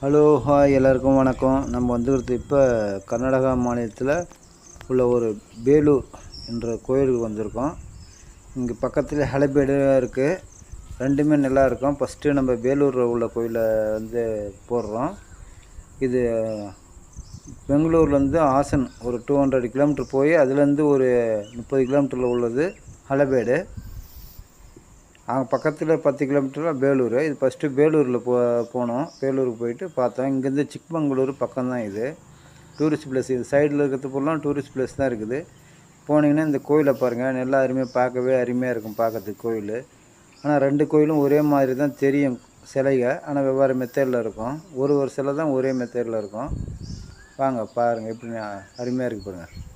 Hello hi எல்லாருக்கும் வணக்கம். நம்ம வந்துக்கிறது இப்போ கர்நாடகா மாநிலத்தில் உள்ள ஒரு பேலூர் என்ற கோயிலுக்கு வந்திருக்கோம். இங்கே பக்கத்தில் ஹலபேடு இருக்குது ரெண்டுமே நல்லா இருக்கும். ஃபஸ்ட்டு நம்ம பேலூரில் உள்ள கோயிலை வந்து போடுறோம். இது பெங்களூர்லேருந்து ஆசன் ஒரு டூ ஹண்ட்ரட் கிலோமீட்டர் போய் அதுலேருந்து ஒரு முப்பது கிலோமீட்டரில் உள்ளது ஹலபேடு. அங்கே பக்கத்தில் பத்து கிலோமீட்டரில் பேலூர். இது ஃபஸ்ட்டு பேலூரில் போ போனோம். பேலூருக்கு போயிட்டு பார்த்தோம். இங்கேருந்து சிக்மங்களூர் பக்கம் தான் இது. டூரிஸ்ட் பிளேஸ் இது சைடில் இருக்கிறது ஃபுல்லாக டூரிஸ்ட் பிளேஸ் தான் இருக்குது. போனீங்கன்னா இந்த கோயிலை பாருங்கள் நல்லா அருமையாக பார்க்கவே அருமையாக இருக்கும் பார்க்கறதுக்கு கோயில். ஆனால் ரெண்டு கோயிலும் ஒரே மாதிரி தான் தெரியும் சிலைங்க ஆனால் வெவ்வேறு மெத்தேடில் இருக்கும். ஒரு ஒரு சிலை தான் ஒரே மெத்தேடில் இருக்கும். வாங்க பாருங்கள் எப்படி அருமையாக இருக்குது பாருங்கள்